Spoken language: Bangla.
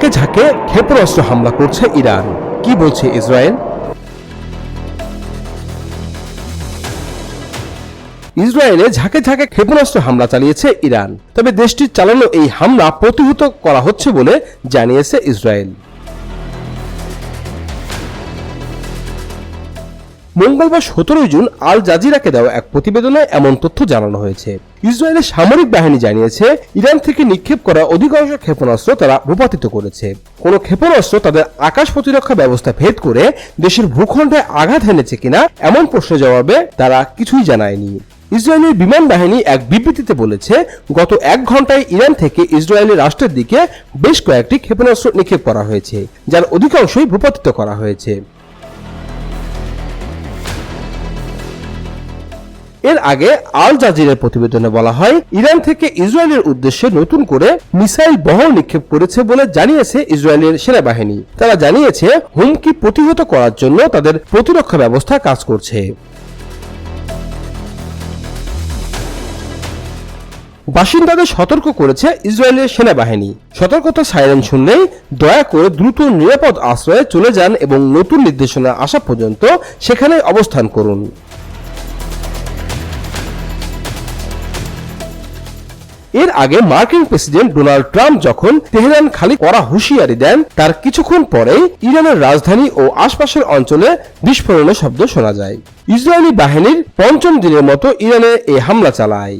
ঝাঁকে ঝাঁকে ক্ষেপণাস্ত্র হামলা করছে ইরান। কি বলছে ইসরায়েল? ইসরায়েলে ঝাঁকে ঝাঁকে ক্ষেপণাস্ত্র হামলা চালিয়েছে ইরান। তবে দেশটির চালানো এই হামলা প্রতিহত করা হচ্ছে বলে জানিয়েছে ইসরায়েল। মঙ্গলবার সতেরোই জুন আল জাজিরাকে দেওয়া এক প্রতিবেদনে এমন তথ্য জানানো হয়েছে। ইসরায়েলের সামরিক বাহিনী জানিয়েছে, ইরান থেকে নিক্ষেপ করা অধিকাংশ ক্ষেপণাস্ত্র তারা ভূপাতিত করেছে। কোনো ক্ষেপণাস্ত্র তাদের আকাশ প্রতিরক্ষা ব্যবস্থা ভেদ করে দেশের ভূখণ্ডে আঘাত হেনেছে কিনা এমন প্রশ্নের জবাবে তারা কিছুই জানায়নি। ইসরায়েলের বিমান বাহিনী এক বিবৃতিতে বলেছে, গত এক ঘন্টায় ইরান থেকে ইসরায়েলের রাষ্ট্রের দিকে বেশ কয়েকটি ক্ষেপণাস্ত্র নিক্ষেপ করা হয়েছে, যার অধিকাংশই ভূপাতিত করা হয়েছে। এর আগে আল জাজিরের প্রতিবেদনে বলা হয়, ইরান থেকে ইসরায়েলের উদ্দেশ্যে নতুন করে মিসাইল বহর নিক্ষেপ করেছে বলে জানিয়েছে ইসরায়েলের সেনাবাহিনী। তারা জানিয়েছে, হুমকি প্রতিহত করার জন্য তাদের প্রতিরক্ষা ব্যবস্থা কাজ করছে। বাসিন্দাদের সতর্ক করেছে ইসরায়েলের সেনাবাহিনী। সতর্কতা সাইরেন শুনলেই দয়া করে দ্রুত নিরাপদ আশ্রয়ে চলে যান এবং নতুন নির্দেশনা আসা পর্যন্ত সেখানে অবস্থান করুন। এর আগে মার্কিন প্রেসিডেন্ট ডোনাল্ড ট্রাম্প যখন তেহরান খালি করা হুঁশিয়ারি দেন, তার কিছুক্ষণ পরেই ইরানের রাজধানী ও আশপাশের অঞ্চলে বিস্ফোরণের শব্দ শোনা যায়। ইসরায়েলি বাহিনীর পঞ্চম দিনের মতো ইরানে এ হামলা চালায়।